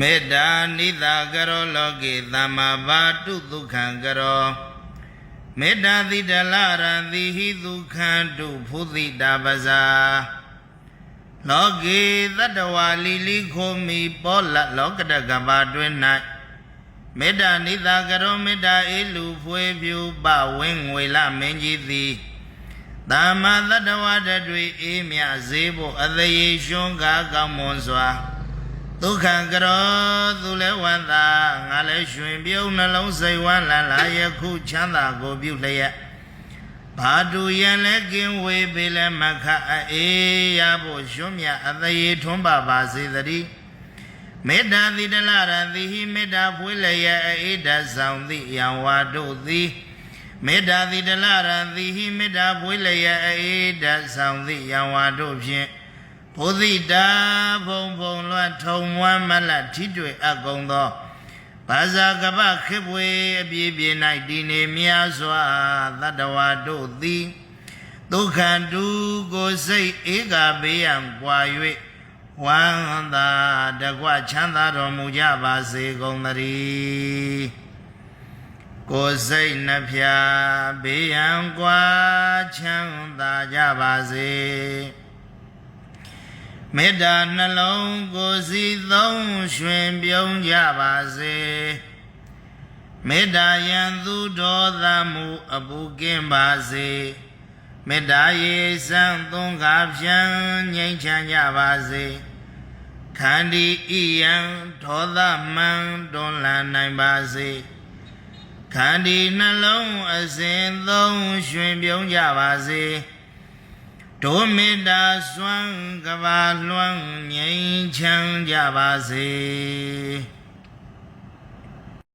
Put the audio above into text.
မေတ္တာနိတာကရောလောကေသမ္မာဘာတုဒုက္ခံကရောမေတ္တာသီတလရံသီဟိဒုက္ခံတုဖုသိတာပဇာလောကေတတ္တဝါလီလီခိုမီပောလလောကတကဘာတွင်၌မေတ္တာနိတာကရောမေတ္တာအေလူဖွေဖြူပဝင်းငွေလမင်းကြီးသည်သမ္မာတတ္တဝါတတွေအေးမြဈေးဖို့အသရေရွှွန်းကားကောင်းမွန်စွာ ဒုက္ခံကရောသူလဲဝန္တာငါလဲရွှင်ပြုံးနှလုံးစိတ်ဝမ်းလာလာယခုချမ်းသာကိုပြုလျက်ဘာတူရန်လဲကင်းဝေးပေလဲမခအေးရဖို့ရွှွမြအသရေထွန်းပါပါစေတည်းမေတ္တာသီတလရသီဟိမေတ္တာဖွေးလျက်အေးတဆောင်သည့်ယံဝါတို့သည်မေတ္တာသီတလရသီဟိမေတ္တာဖွေးလျက်အေးတဆောင်သည့်ယံဝါတို့ဖြင့် ဘုဒ္ဓတာဘုံဘုံလွတ်ထုံမွမ်းမလတ်ထိတွေ့အပ်ကုန်သောဘာသာကပခေပွေအပြည့်ပြည့်၌ဒီနေမြားစွာတတ္တဝါတို့သည်ဒုက္ခတုကိုစိတ်ဧကဘေးရန်ပွာ၍ဝမ်းသာတကွချမ်းသာတော်မူကြပါစေကုန်သတည်းကိုယ်စိတ်နှဖျားဘေးရန်ကွာချမ်းသာကြပါစေ မေတ္တာနှလုံးကိုယ်စီသုံးရွှင်ပြုံးကြပါစေမေတ္တာယံသူဒေါသမှုအပူကင်းပါစေမေတ္တာရေစံသုံးကားဖြံငြိမ်းချမ်းကြပါစေခန္ဒီဤယံဒေါသမံတွန်းလှန်နိုင်ပါစေခန္ဒီနှလုံးအစဉ်သုံးရွှင်ပြုံးကြပါစေ ဒုမေတ္တာစွမ်းကဘာလွမ်းငြိမ်းချမ်းကြပါစေ